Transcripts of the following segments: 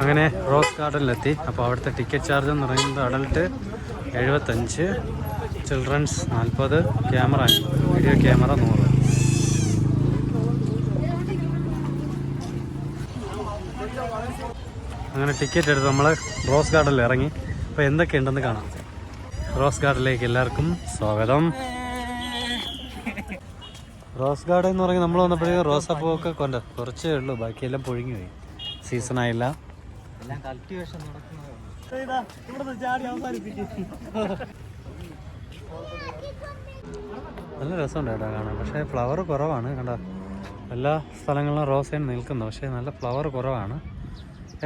അങ്ങനെ റോസ് ഗാർഡനിലെത്തി. അപ്പോൾ അവിടുത്തെ ടിക്കറ്റ് ചാർജ് എന്ന് പറയുന്നത് അഡൽട്ട് എഴുപത്തഞ്ച് ചിൽഡ്രൻസ് നാൽപ്പത് ക്യാമറ വീഡിയോ ക്യാമറ നൂറ്. അങ്ങനെ ടിക്കറ്റ് എടുത്ത് നമ്മൾ റോസ് ഗാർഡനിൽ ഇറങ്ങി. അപ്പോൾ എന്തൊക്കെയുണ്ടെന്ന് കാണാം. റോസ് ഗാർഡനിലേക്ക് എല്ലാവർക്കും സ്വാഗതം. റോസ് ഗാർഡൻ എന്ന് പറയുന്നത് നമ്മൾ വന്നപ്പോഴേക്കും റോസാപ്പൂവൊക്കെ കൊണ്ട് കുറച്ചേ ഉള്ളൂ. ബാക്കിയെല്ലാം പൊഴിഞ്ഞു പോയി. സീസൺ ആയില്ല. എല്ലാം കൾട്ടിവേഷൻ നടക്കുന്നത് നല്ല രസമുണ്ട് കേട്ടോ കാണാൻ. പക്ഷേ ഫ്ലവർ കുറവാണ് കണ്ടോ? എല്ലാ സ്ഥലങ്ങളിലും റോസയാണ് നിൽക്കുന്നത് പക്ഷേ നല്ല ഫ്ലവർ കുറവാണ്.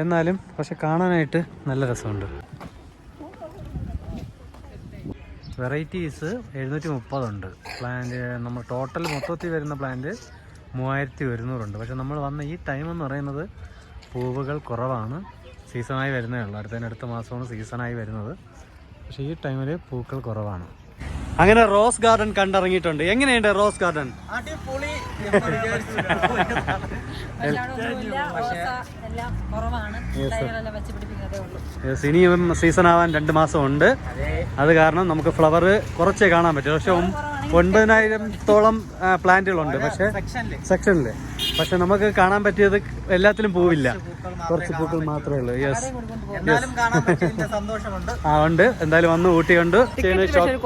എന്നാലും പക്ഷെ കാണാനായിട്ട് നല്ല രസമുണ്ട്. വെറൈറ്റീസ് എഴുന്നൂറ്റി മുപ്പതുണ്ട് പ്ലാന്റ് നമ്മൾ ടോട്ടൽ മൊത്തത്തിൽ വരുന്ന പ്ലാന്റ് മൂവായിരത്തി ഒരുന്നൂറുണ്ട്. പക്ഷെ നമ്മൾ വന്ന ഈ ടൈം എന്ന് പറയുന്നത് പൂവുകൾ കുറവാണ്. സീസണായി വരുന്നേ ഉള്ളൂ. അടുത്തതിന് അടുത്ത മാസമാണ് സീസണായി വരുന്നത്. പക്ഷേ ഈ ടൈമിൽ പൂക്കൾ കുറവാണ്. അങ്ങനെ റോസ് ഗാർഡൻ കണ്ടിറങ്ങിയിട്ടുണ്ട്. എങ്ങനെയുണ്ട് റോസ് ഗാർഡൻ? ഇനിയും സീസൺ ആവാൻ രണ്ട് മാസം ഉണ്ട് അത് കാരണം നമുക്ക് ഫ്ലവർ കുറച്ചേ കാണാൻ പറ്റും. പക്ഷെ ഒൻപതിനായിരത്തോളം പ്ലാന്റുകളുണ്ട് പക്ഷെ സെക്ഷനിൽ സെക്ഷനിൽ പക്ഷെ നമുക്ക് കാണാൻ പറ്റിയത് എല്ലാത്തിലും പൂവില്ല. കുറച്ച് പൂക്കൾ മാത്രമേ ഉള്ളൂ. യെസ് ആ ഉണ്ട്. എന്തായാലും വന്ന് ഊട്ടിയുണ്ട്.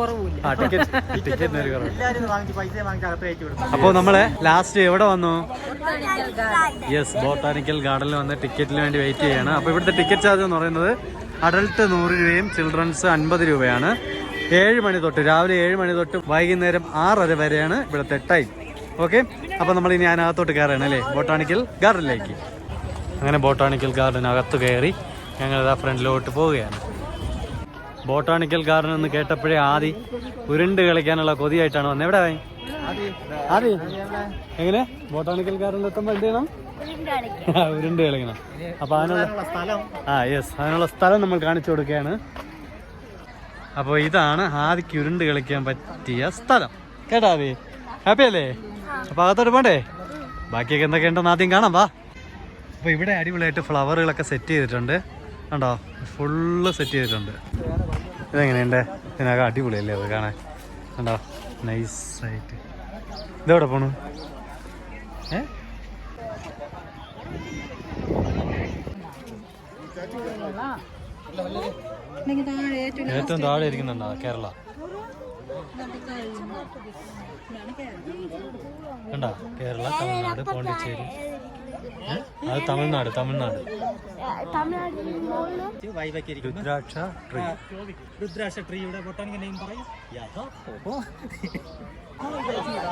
കുറവുമില്ല. ആ ടിക്കറ്റ് ടിക്കറ്റിന് ഒരു കുറവ്. അപ്പോൾ നമ്മൾ ലാസ്റ്റ് എവിടെ വന്നു? ബൊട്ടാണിക്കൽ യെസ് ബോട്ടാനിക്കൽ ഗാർഡനിൽ വന്ന് ടിക്കറ്റിന് വേണ്ടി വെയിറ്റ് ചെയ്യാണ്. അപ്പോൾ ഇവിടുത്തെ ടിക്കറ്റ് ചാർജ് എന്ന് പറയുന്നത് അഡൾട്ട് നൂറ് രൂപയും ചിൽഡ്രൻസ് അൻപത് രൂപയാണ്. ഏഴ് മണി തൊട്ട് രാവിലെ ഏഴ് മണി തൊട്ട് വൈകുന്നേരം ആറര വരെയാണ് ഇവിടുത്തെ ടൈം ഓക്കെ. അപ്പോൾ നമ്മൾ ഇനി അതിനകത്തോട്ട് കയറുകയാണ് അല്ലേ? ബോട്ടാണിക്കൽ ഗാർഡനിലേക്ക് അങ്ങനെ ബോട്ടാണിക്കൽ ഗാർഡൻ അകത്ത് കയറി ഞങ്ങൾ ആ ഫ്രണ്ടിലോട്ട് പോവുകയാണ്. ബോട്ടാണിക്കൽ ഗാർഡൻ എന്ന് കേട്ടപ്പോഴേ ആദി ഉരുണ്ട് കളിക്കാനുള്ള കൊതിയായിട്ടാണ് വന്നത് എവിടെ ആയി ആദി. എങ്ങനെ? ബോട്ടാണിക്കൽ ഗാർഡനിൽ എത്തുമ്പോൾ എന്ത് ചെയ്യണം? ആ, ഉരുണ്ട് കളിക്കണം. അപ്പൊ അതിനുള്ള സ്ഥലം. ആ യെസ് അതിനുള്ള സ്ഥലം നമ്മൾ കാണിച്ചു കൊടുക്കുകയാണ്. അപ്പോൾ ഇതാണ് ആദിക്ക് ഉരുണ്ട് കളിക്കാൻ പറ്റിയ സ്ഥലം. കേട്ടാ ആദി? ഹാപ്പി അല്ലേ? അപ്പൊ അകത്തോട്ട് പോണ്ടേ? ബാക്കിയൊക്കെ എന്തൊക്കെ ഉണ്ടെന്ന് ആദ്യം കാണാം വാ. അപ്പൊ ഇവിടെ അടിപൊളിയായിട്ട് ഫ്ലവറുകളൊക്കെ സെറ്റ് ചെയ്തിട്ടുണ്ട്. കണ്ടോ? ഫുള്ള് സെറ്റ് ചെയ്തിട്ടുണ്ട്. ഇതെങ്ങനെയുണ്ട്? ഇതിനകം അടിപൊളിയല്ലേ അത് കാണാൻ? കണ്ടോ? നൈസായിട്ട്. ഇതെവിടെ പോണു? ഏ? ഏറ്റവും താഴെ ഇരിക്കുന്നുണ്ടോ? കേരള. കണ്ടോ? കേരള തമിഴ്നാട് പോണ്ടിച്ചേരി. അത് തമിഴ്നാട് തമിഴ്നാട്. രുദ്രാക്ഷ ട്രീ. രുദ്രാക്ഷ ട്രീയുടെ ബൊട്ടാനിക്കൽ നെയിം പറയും.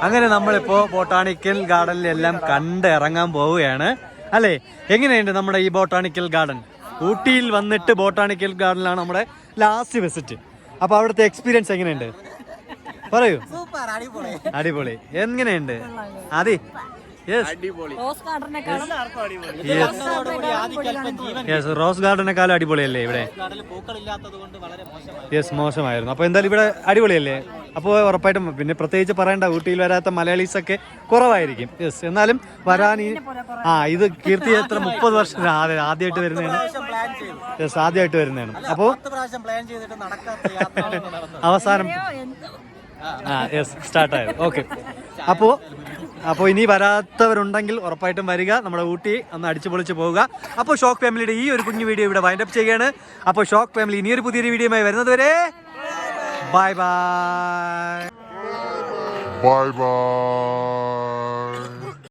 അങ്ങനെ നമ്മളിപ്പോ ബോട്ടാണിക്കൽ ഗാർഡനിൽ എല്ലാം കണ്ട് ഇറങ്ങാൻ പോവുകയാണ്. അല്ലേ? എങ്ങനെയുണ്ട് നമ്മുടെ ഈ ബോട്ടാണിക്കൽ ഗാർഡൻ? ഊട്ടിയിൽ വന്നിട്ട് ബോട്ടാണിക്കൽ ഗാർഡനിലാണ് നമ്മുടെ ലാസ്റ്റ് വിസിറ്റ് അപ്പൊ അവിടുത്തെ എക്സ്പീരിയൻസ് എങ്ങനെയുണ്ട്? പറയൂ. സൂപ്പർ അടിപൊളി. അടിപൊളി. എങ്ങനെയുണ്ട്? അതെ യെസ് റോസ് ഗാർഡനേക്കാളും അടിപൊളിയല്ലേ ഇവിടെ? യെസ് മോശമായിരുന്നു. അപ്പൊ എന്തായാലും ഇവിടെ അടിപൊളിയല്ലേ? അപ്പോൾ ഉറപ്പായിട്ടും പിന്നെ പ്രത്യേകിച്ച് പറയണ്ട ഊട്ടിയിൽ വരാത്ത മലയാളീസ് ഒക്കെ കുറവായിരിക്കും. യെസ് എന്നാലും വരാൻ ഈ ആ ഇത് കീർത്തി എത്ര മുപ്പത് വർഷം ആദ്യമായിട്ട് വരുന്നതാണ്. യെസ് ആദ്യമായിട്ട് വരുന്നതാണ്. അപ്പോൾ പത്ത് പ്രാവശ്യം പ്ലാൻ ചെയ്തിട്ട് നടക്കാത്ത യാത്രയാണ് നടന്നത് അവസാനം ആ യെസ് സ്റ്റാർട്ടായത് ഓക്കെ അപ്പോൾ അപ്പോൾ ഇനി വരാത്തവരുണ്ടെങ്കിൽ ഉറപ്പായിട്ടും വരിക. നമ്മുടെ ഊട്ടി ഒന്ന് അടിച്ചു പൊളിച്ച് പോവുക. അപ്പോൾ ഷോക്ക് ഫാമിലിയുടെ ഈ ഒരു കുഞ്ഞു വീഡിയോ ഇവിടെ വൈൻഡപ്പ് ചെയ്യുകയാണ്. അപ്പോൾ ഷോക്ക് ഫാമിലി ഇനിയൊരു പുതിയൊരു വീഡിയോയുമായി വരുന്നത് വരെ. Bye bye bye bye.